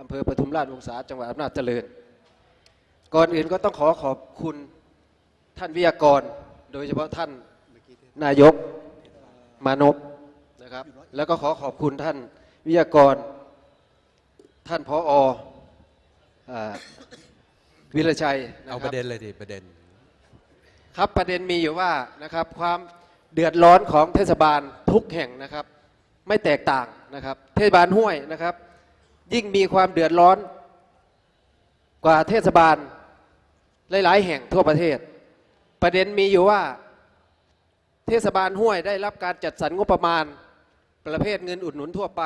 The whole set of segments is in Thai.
อำเภอปทุมราชวงศาจังหวัดอำนาจเจริญ ก่อนอื่นก็ต้องขอขอบคุณท่านวิทยากร โดยเฉพาะท่านนายกมานพนะครับ แล้วก็ขอขอบคุณท่านวิทยากร ท่านพออ่าวิรชัยนะเอาคปรับระเด็นเลยดิประเด็น ครับประเด็นมีอยู่ว่านะครับความเดือดร้อนของเทศบาลทุกแห่งนะครับ ไม่แตกต่างนะครับ เทศบาลห้วยนะครับ ยิ่งมีความเดือดร้อนกว่าเทศบาล หลาย ๆ แห่งทั่วประเทศ ประเด็นมีอยู่ว่า เทศบาลห้วยได้รับการจัดสรรงบประมาณ ประเภทเงินอุดหนุนทั่วไป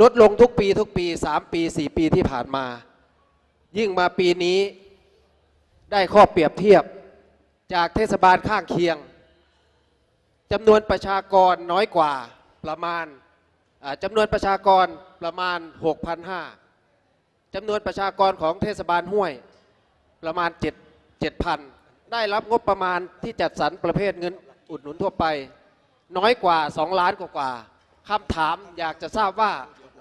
ลดลงทุกปีทุกปี 3 ปี 4 ปีที่ผ่านมา ยิ่งมาปีนี้ได้ข้อเปรียบเทียบจากเทศบาลข้างเคียงจำนวนประชากรน้อยกว่าประมาณจำนวนประชากร ประมาณ 6,500จำนวนประชากรของเทศบาลห้วยประมาณ 7 7,000 ได้รับงบประมาณที่จัดสรรประเภทเงินอุดหนุนทั่วไป น้อยกว่า 2 ล้านกว่าๆคำถามอยากจะทราบว่า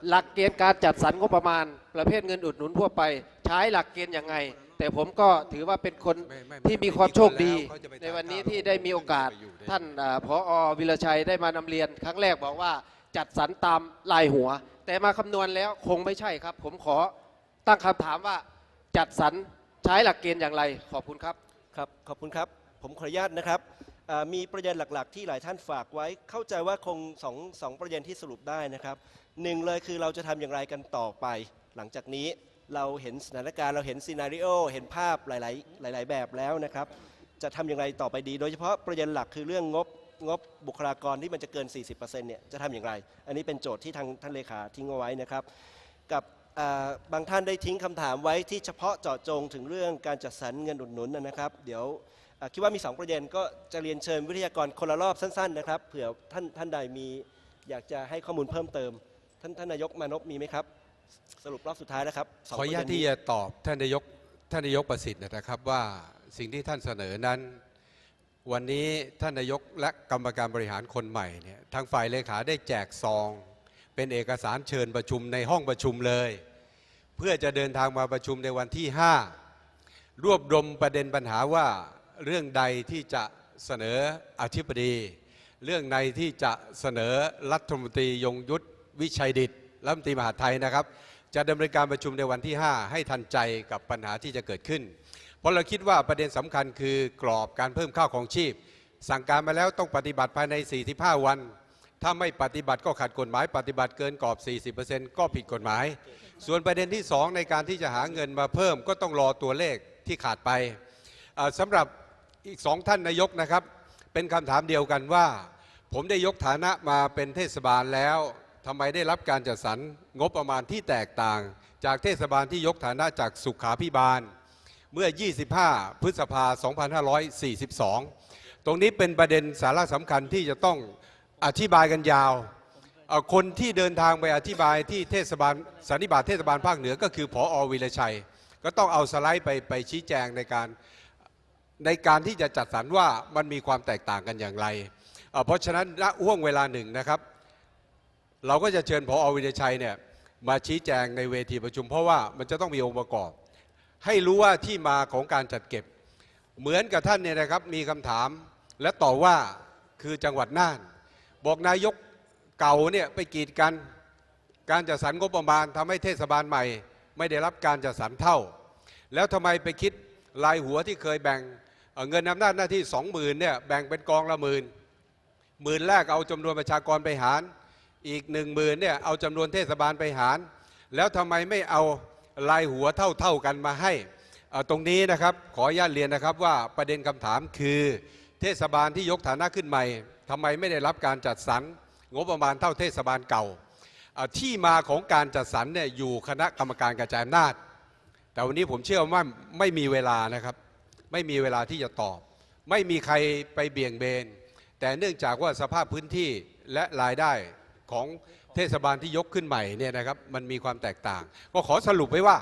หลักเกณฑ์การจัดสรรงบประมาณ ประเภทเงินอุดหนุนทั่วไป ใช้หลักเกณฑ์ยังไง แต่ผมก็ถือว่าเป็นคนไม่ไม่ที่มีความโชคดีเขาจะไปในวันนี้ทานข้าวที่ได้มีโอกาสไปอยู่ด้วยท่านอ่าผอวิรชัยได้มานำเรียน ครั้งแรกบอกว่าจัดสรรตามลายหัว แต่มาคำนวณแล้วคงไม่ใช่ครับ ผมขอตั้งคำถามว่าจัดสรรใช้หลักเกณฑ์อย่างไร ขอบคุณครับ ครับ ขอบคุณครับ ผมขออนุญาตนะครับมีประเด็นหลักๆ ที่หลายท่านฝากไว้ เข้าใจว่าคงสองสองประเด็นที่สรุปได้นะครับหนึ่งเลยคือเราจะทำอย่างไรกันต่อไป หลังจากนี้เราเห็นสถานการณ์เราเห็นซีนารีโอเห็นภาพหลาย ๆ หลาย ๆ แบบแล้วนะครับ จะทำอย่างไรต่อไปดี โดยเฉพาะประเด็นหลักคือเรื่องงบ งบบุคลากรที่มันจะเกิน 40%เนี่ยจะทำอย่างไร อันนี้เป็นโจทย์ที่ทางท่านเลขาทิ้งเอาไว้นะครับกับบางท่านได้ทิ้งคำถามไว้ที่เฉพาะเจาะจงถึงเรื่องการจัดสรรเงินอุดหนุนนะนะครับ เดี๋ยวคิดว่ามี 2 ประเด็นก็จะเรียนเชิญวิทยากรคนละรอบสั้นๆนะครับเผื่อท่านท่านใดมีอยากจะให้ข้อมูลเพิ่มเติม ท่านท่านนายกมานพมีไหมครับ สรุปรอบสุดท้ายแล้วครับขออนุญาตที่จะตอบท่านนายกท่านนายกประสิทธิ์นะครับว่าสิ่งที่ท่านเสนอนั้น วันนี้ท่านนายกและกรรมการบริหารคนใหม่เนี่ยทางฝ่ายเลขาได้แจกซอง เป็นเอกสารเชิญประชุมในห้องประชุมเลย เพื่อจะเดินทางมาประชุมในวันที่ 5 รวบรวมประเด็นปัญหาว่าเรื่องใดที่จะเสนออธิบดี เรื่องในที่จะเสนอรัฐมนตรียงยุทธวิชัยดิตรัฐมนตรีมหาไทยนะครับ จะดำเนินการประชุมในวันที่ 5 ให้ทันใจกับปัญหาที่จะเกิดขึ้น เพราะเราคิดว่าประเด็นสำคัญคือกรอบการเพิ่มค่าวของชีพ สั่งการมาแล้วต้องปฏิบัติภายใน 45 วัน ถ้าไม่ปฏิบัติก็ขัดกฎหมาย ปฏิบัติเกินกรอบ 40%ก็ผิดกฎหมาย ส่วนประเด็นที่ 2 ในการที่จะหาเงินมาเพิ่มก็ต้องรอตัวเลขที่ขาดไปเอ่อสำหรับอีกสองท่านนายกนะครับ เป็นคำถามเดียวกันว่า ผมได้ยกฐานะมาเป็นเทศบาลแล้วทำไมได้รับการจัดสรรงบประมาณที่แตกต่าง จากเทศบาลที่ยกฐานะจากสุขาพิบาล เมื่อ 25 พฤษภา2542 ตรงนี้เป็นประเด็นสาระสำคัญที่จะต้องอธิบายกันยาว คนที่เดินทางไปอธิบายที่เทศบาลสันนิบาตเทศบาลภาคเหนือก็คือผออวิรชัย ก็ต้องเอาสไลด์ไปไปชี้แจงในการในการที่จะจัดสรรว่ามันมีความแตกต่างกันอย่างไรเเพราะฉะนั้นณห่วงเวลาหนึ่งนะครับ เราก็จะเชิญพออวิรชัยเนี่ยมาชี้แจงในเวทีประชุม เพราะว่ามันจะต้องมีองค์ประกอบ ให้รู้ว่าที่มาของการจัดเก็บ เหมือนกับท่านเนี่ยนะครับมีคำถามและต่อว่าคือจังหวัดน่าน บอกนายกเก่าเนี่ยไปกีดกัน การจัดสรรงบประมาณทำให้เทศบาลใหม่ ไม่ได้รับการจัดสรรเท่า แล้วทำไมไปคิดรายหัวที่เคยแบ่งเเงินอำนาจหน้าที่สองหมื่นเนี่ยแบ่งเป็นกองละหมื่นหมื่นแรกเอาจำนวนประชากรไปหาร อีกหนึ่งหมื่นเนี่ยเอาจำนวนเทศบาลไปหาร แล้วทำไมไม่เอา รายหัวเท่าๆกันมาให้ตรงนี้นะครับขออนุญาตเรียนนะครับว่าประเด็นคำถามคือ เทศบาลที่ยกฐานะขึ้นใหม่ทำไมไม่ได้รับการจัดสรรงบประมาณเท่าเทศบาลเก่า ที่มาของการจัดสรรเนี่ยอยู่คณะกรรมการกระจายอำนาจ แต่วันนี้ผมเชื่อว่าไม่มีเวลานะครับ ไม่มีเวลาที่จะตอบ ไม่มีใครไปเบี่ยงเบน แต่เนื่องจากว่าสภาพพื้นที่และรายได้ ของเทศบาลที่ยกขึ้นใหม่เนี่ยนะครับมันมีความแตกต่าง ก็ขอสรุปไว้ว่า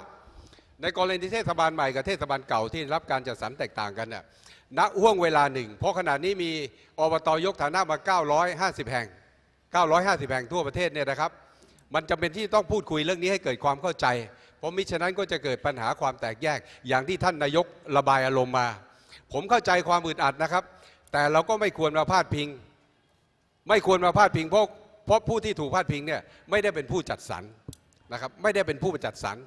ในกรณีที่เทศบาลใหม่กับเทศบาลเก่าที่รับการจัดสรรแตกต่างกันน่ะณห่วงเวลาหนึ่ง เพราะขณะนี้มีอบตยกฐานะมา 950 แห่ง 950 แห่งทั่วประเทศเนี่ยนะครับ มันจำเป็นที่ต้องพูดคุยเรื่องนี้ให้เกิดความเข้าใจ เพราะมิฉะนั้นก็จะเกิดปัญหาความแตกแยก อย่างที่ท่านนายกระบายอารมณ์มา ผมเข้าใจความอึดอัดนะครับ แต่เราก็ไม่ควรมาพาดพิง ไม่ควรมาพาดพิงเพราะ เพราะผู้ที่ถูกพาดพิงเนี่ยไม่ได้เป็นผู้จัดสรรนะครับไม่ได้เป็นผู้จัดสรร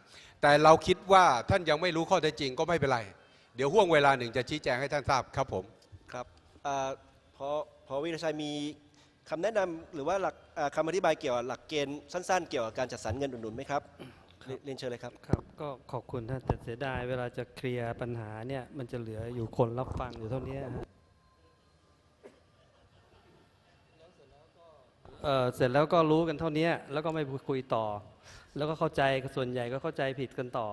แต่เราคิดว่าท่านยังไม่รู้ข้อเท็จจริงก็ไม่เป็นไร เดี๋ยวห่วงเวลาหนึ่งจะชี้แจงให้ท่านทราบครับผมครับอ่าพอพอวิรชัยมีคำแนะนำหรือว่าหลักอ่าคำอธิบายเกี่ยวกับหลักเกณฑ์สั้นๆ เกี่ยวกับการจัดสรรเงินอุดหนุนไหมครับเรียนเรียนเชิญเลยครับครับ ก็ขอบคุณท่านแต่เสียดายเวลาจะเคลียร์ปัญหาเนี่ยมันจะเหลืออยู่คนรับฟังอยู่เท่านี้ฮะ เเสร็จแล้วก็รู้กันเท่านี้แล้วก็ไม่คุยต่อ แล้วก็เข้าใจส่วนใหญ่ก็เข้าใจผิดกันต่อ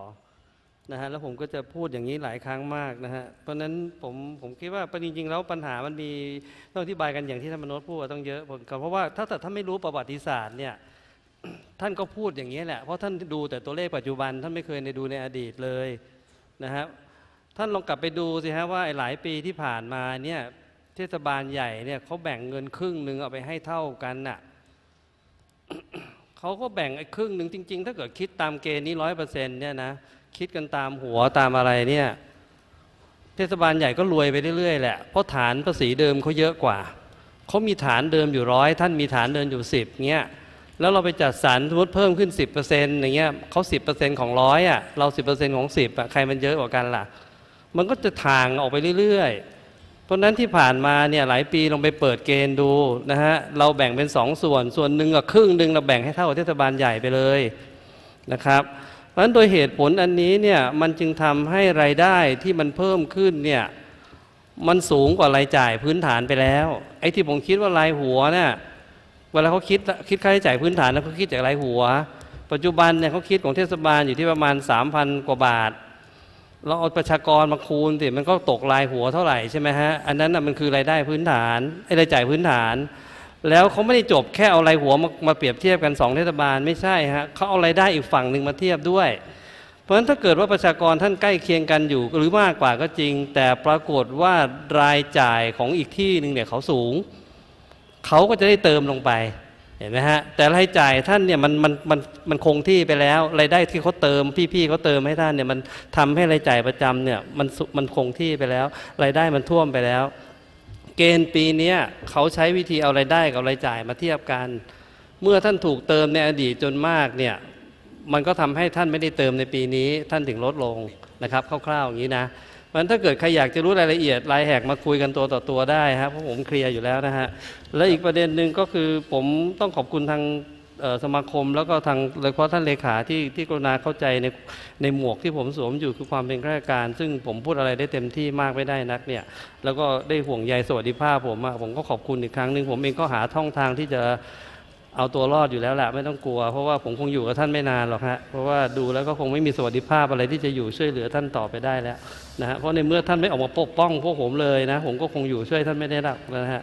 นะฮะแล้วผมก็จะพูดอย่างนี้หลายครั้งมากนะฮะเพราะนั้นผมผมคิดว่าจริงๆแล้วปัญหามันมีต้องอธิบายกันอย่างที่ท่านมโนษพูดต้องเยอะผมเพราะว่าถ้าแต่ท่านไม่รู้ประวัติศาสตร์เนี่ยท่านก็พูดอย่างนี้แหละ เพราะท่านดูแต่ตัวเลขปัจจุบัน ท่านไม่เคยในดูในอดีตเลยนะครับท่านลองกลับไปดูสิฮะว่าไอ้หลายปีที่ผ่านมาเนี่ย ทศบาลใหญ่เนี่ยเขาแบ่งเงินครึ่งหนึ่งเอาไปให้เท่ากันน่ะเขาก็แบ่งไอ้ครึ่งหนึ่งจริง ๆ ถ้าเกิดคิดตามเกณฑ์นี้ร้อยเปอร์เซ็นต์เนี่ยนะคิดกันตามหัวตามอะไรเนี่ยเทศบาลใหญ่ก็รวยไปเรื่อยๆแหละเพราะฐานภาษีเดิมเขาเยอะกว่าเขามีฐานเดิมอยู่ร้อยท่านมีฐานเดิมอยู่สิบเงี้ยแล้วเราไปจัดสรรสมมติเพิ่มขึ้น 10%อย่างเงี้ยเขา10%ของร้อยอะเรา 10%ของ 10อะใครมันเยอะกว่ากันล่ะ มันก็จะทางออกไปเรื่อยๆ เพราะนั้นที่ผ่านมาเนี่ยหลายปีลงไปเปิดเกณฑ์ดูนะฮะเราแบ่งเป็น2ส่วน ส่วนหนึ่งกับครึ่งหนึ่งเราแบ่งให้เท่ากับเทศบาลใหญ่ไปเลยนะครับ เพราะฉะนั้นโดยเหตุผลอันนี้เนี่ยมันจึงทำให้รายได้ที่มันเพิ่มขึ้นเนี่ยมันสูงกว่ารายจ่ายพื้นฐานไปแล้ว ไอ้ที่ผมคิดว่ารายหัวเนี่ยเวลาเขาคิดคิดค่าใช้จ่ายพื้นฐานแล้วเขาคิดจากรายหัว ปัจจุบันเนี่ยเขาคิดของเทศบาลอยู่ที่ประมาณ 3,000 กว่าบาท เราเอาประชากรมาคูณสิมันก็ตกรายหัวเท่าไหร่ใช่ไหมฮะอันนั้นน่ะมันคือรายได้พื้นฐานไอ้รายจ่ายพื้นฐาน แล้วเขาไม่ได้จบแค่เอารายหัวมามาเปรียบเทียบกันสองเทศบาลไม่ใช่ฮะเขาเอารายได้อีกฝั่งหนึ่งมาเทียบด้วย เพราะฉะนั้นถ้าเกิดว่าประชากรท่านใกล้เคียงกันอยู่หรือมากกว่าก็จริง แต่ปรากฏว่ารายจ่ายของอีกที่หนึ่งเนี่ยเขาสูงเขาก็จะได้เติมลงไป เห็นไหมฮะแต่รายจ่ายท่านเนี่ยมันมันมันมันคงที่ไปแล้วรายได้ที่เขาเติมพี่ๆเขาเติมให้ท่านเนี่ยมันทำให้รายจ่ายประจำเนี่ยมันสุมันคงที่ไปแล้ว รายได้มันท่วมไปแล้ว เกณฑ์ปีนี้เขาใช้วิธีเอารายได้กับรายจ่ายมาเทียบกัน เมื่อท่านถูกเติมในอดีตจนมากเนี่ยมันก็ทำให้ท่านไม่ได้เติมในปีนี้ ท่านถึงลดลงนะครับคร่าวๆอย่างนี้นะ เพราะฉะนั้นถ้าเกิดใครอยากจะรู้รายละเอียดรายแหกมาคุยกันตัวต่อตัวได้ครับเพราะผมเคลียร์อยู่แล้วนะฮะและอีกประเด็นหนึ่งก็คือผมต้องขอบคุณทางสมาคมแล้วก็ทางโดยเฉพาะท่านเลขาที่ที่กรุณาเข้าใจในในหมวกที่ผมสวมอยู่คือความเป็นข้าราชการ ซึ่งผมพูดอะไรได้เต็มที่มากไม่ได้นักเนี่ยแล้วก็ได้ห่วงใยสวัสดิภาพผมอะผมก็ขอบคุณอีกครั้งหนึ่งผมเองก็หาท่องทางที่จะ เอาตัวรอดอยู่แล้วแหละไม่ต้องกลัว เพราะว่าผมคงอยู่กับท่านไม่นานหรอกฮะเพราะว่าดูแล้วก็คงไม่มีสวัสดิภาพอะไรที่จะอยู่ช่วยเหลือท่านต่อไปได้แล้วนะฮะเพราะในเมื่อท่านไม่ออกมาปกป้องพวกผมเลยนะผมก็คงอยู่ช่วยท่านไม่ได้หรอกนะฮะ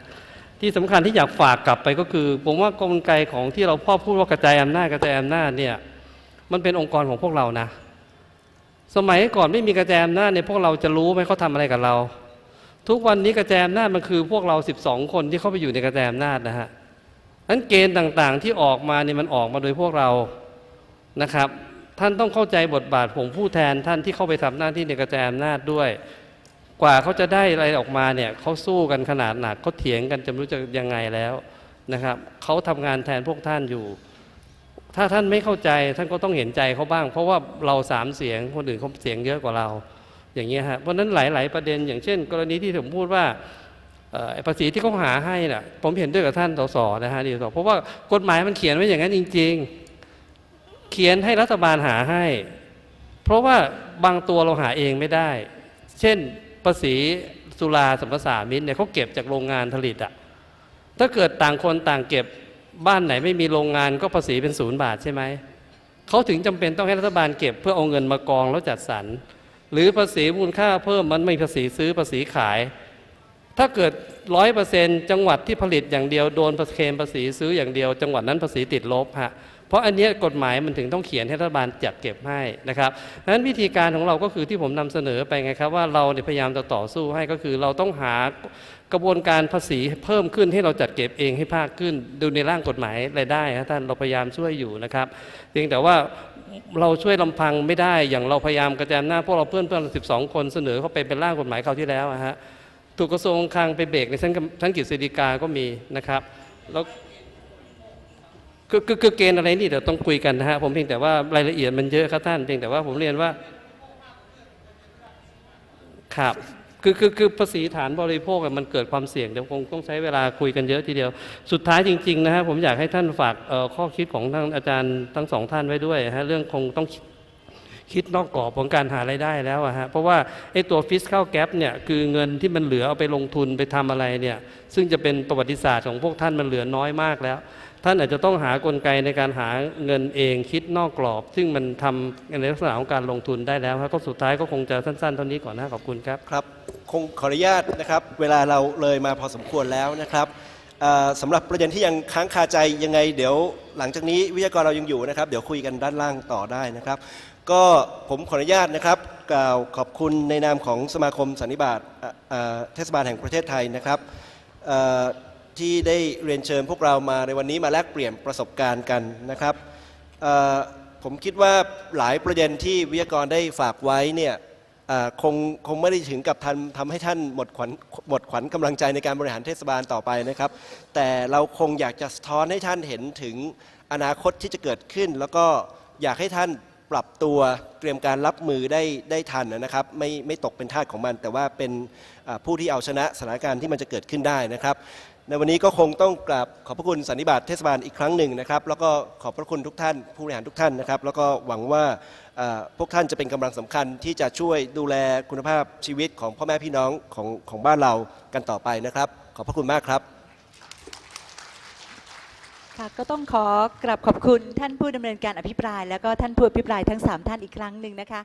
ที่สำคัญที่อยากฝากกลับไปก็คือ ผมว่ากลไกของที่เราพ่อพูดว่ากระจายอำนาจกระจายอำนาจเนี่ยมันเป็นองค์กรของพวกเรานะ สมัยก่อนไม่มีกระจายอำนาจเนี่ยพวกเราจะรู้ไหมเขาทำอะไรกับเรา ทุกวันนี้กระจายอำนาจมันคือพวกเรา 12 คนที่เข้าไปอยู่ในกระจายอำนาจนะฮะ นั้นเกณฑ์ต่างๆที่ออกมาเนี่ยมันออกมาโดยพวกเรานะครับ ท่านต้องเข้าใจบทบาทผมผู้แทนท่านที่เข้าไปทำหน้าที่ในกระจายอำนาจด้วย กว่าเขาจะได้อะไรออกมาเนี่ยเขาสู้กันขนาดหนักเขาเถียงกันจะไม่รู้จะยังไงแล้วนะครับเขาทำงานแทนพวกท่านอยู่ ถ้าท่านไม่เข้าใจท่านก็ต้องเห็นใจเขาบ้าง เพราะว่าเราสามเสียงคนอื่นเขาเสียงเยอะกว่าเรา อย่างเงี้ยฮะเพราะนั้นหลาย ๆ ประเด็นอย่างเช่น กรณีที่ผมพูดว่า ภาษีที่เขาหาให้น่ะผมเห็นด้วยกับท่านสสนะฮะดีสเพราะว่ากฎหมายมันเขียนไว้อย่างนั้นจริง ๆ เขียนให้รัฐบาลหาให้ เพราะว่าบางตัวเราหาเองไม่ได้ เช่นภาษีสุราสัมปสามิตเนี่ยเขาเก็บจากโรงงานผลิตอะถ้าเกิดต่างคนต่างเก็บบ้านไหนไม่มีโรงงานก็ภาษีเป็นศูนย์บาทใช่ไหมเขาถึงจำเป็นต้องให้รัฐบาลเก็บเพื่อเอาเงินมากองแล้วจัดสรร หรือภาษีมูลค่าเพิ่มมันไม่ภาษีซื้อภาษีขาย ถ้าเกิดร้อยเปอร์เซนจังหวัดที่ผลิตอย่างเดียวโดนเคนภาษีซื้ออย่างเดียว จังหวัดนั้นภาษีติดลบฮะเพราะอันนี้กฎหมายมันถึงต้องเขียนให้รัฐบาลจัดเก็บให้นะครับดังนั้นวิธีการของเราก็คือที่ผมนำเสนอไปไงครับว่าเราเนี่ยพยายามจะต่อสู้ให้ก็คือเราต้องหากระบวนการภาษีเพิ่มขึ้นให้เราจัดเก็บเองให้มากขึ้น ดูในร่างกฎหมายรายได้นะท่านเราพยายามช่วยอยู่นะครับเพียงแต่ว่าเราช่วยลำพังไม่ได้อย่างเราพยายามกระจายอำนาพวกเราเพื่อนเพื่อนสิบสองคนเสนอเข้าไปเป็นร่างกฎหมายคราวที่แล้วอะฮะ ถูกกระทรวงคลังไปเบรกในชั้นชั้นกฤษฎีกาก็มีนะครับ แล้วคือคือเกณฑ์อะไรนี่เดี๋ยวต้องคุยกันนะฮะผมเพียงแต่ว่ารายละเอียดมันเยอะครับท่านเพียงแต่ว่าผมเรียนว่าครับคือคือคือภาษีฐานบริโภคมันเกิดความเสี่ยงเดี๋ยวคงต้องใช้เวลาคุยกันเยอะทีเดียว สุดท้ายจริง ๆ นะฮะผมอยากให้ท่านฝากข้อคิดของท่านอาจารย์ทั้งสองท่านไว้ด้วยฮะเรื่องคงต้อง คิดนอกกรอบของการหารายได้แล้วอะฮะเพราะว่าไอ้ตัว fiscal gap เนี่ยคือเงินที่มันเหลือเอาไปลงทุนไปทำอะไรเนี่ยซึ่งจะเป็นประวัติศาสตร์ของพวกท่านมันเหลือน้อยมากแล้ว ท่านอาจจะต้องหากลไกในการหาเงินเองคิดนอกกรอบ ซึ่งมันทำในลักษณะของการลงทุนได้แล้วครับก็สุดท้ายก็คงจะสั้นๆเท่านี้ก่อนนะขอบคุณครับครับ คงขออนุญาตนะครับ เวลาเราเลยมาพอสมควรแล้วนะครับ สำหรับประเด็นที่ยังค้างคาใจยังไง เดี๋ยวหลังจากนี้วิทยากรเรายังอยู่นะครับ เดี๋ยวคุยกันด้านล่างต่อได้นะครับ ก็ผมขออนุญาตนะครับ กล่าวขอบคุณในนามของสมาคมสันนิบาตเทศบาลแห่งประเทศไทยนะครับที่ได้เรียนเชิญพวกเรามาในวันนี้มาแลกเปลี่ยนประสบการณ์กันนะครับผมคิดว่าหลายประเด็นที่วิทยากรได้ฝากไว้เนี่ย คงคงไม่ได้ถึงกับทำทำให้ท่านหมดขวัญหมดขวัญกำลังใจในการบริหารเทศบาลต่อไปนะครับ แต่เราคงอยากจะสะท้อนให้ท่านเห็นถึงอนาคตที่จะเกิดขึ้น แล้วก็อยากให้ท่านปรับตัวเตรียมการรับมือได้ได้ทันนะครับ ไม่ไม่ตกเป็นทาสของมัน แต่ว่าเป็นผู้ที่เอาชนะสถานการณ์ที่มันจะเกิดขึ้นได้นะครับ ในวันนี้ก็คงต้องกราบขอบพระคุณสันนิบาตเทศบาลอีกครั้งหนึ่งนะครับ แล้วก็ขอบพระคุณทุกท่าน ผู้บริหารทุกท่านนะครับ แล้วก็หวังว่าพวกท่านจะเป็นกำลังสำคัญที่จะช่วยดูแลคุณภาพชีวิตของพ่อแม่พี่น้องของของบ้านเรากันต่อไปนะครับ ขอบพระคุณมากครับค่ะก็ต้องขอกราบขอบคุณท่านผู้ดำเนินการอภิปราย แล้วก็ท่านผู้อภิปรายทั้ง 3 ท่านอีกครั้งหนึ่งนะคะ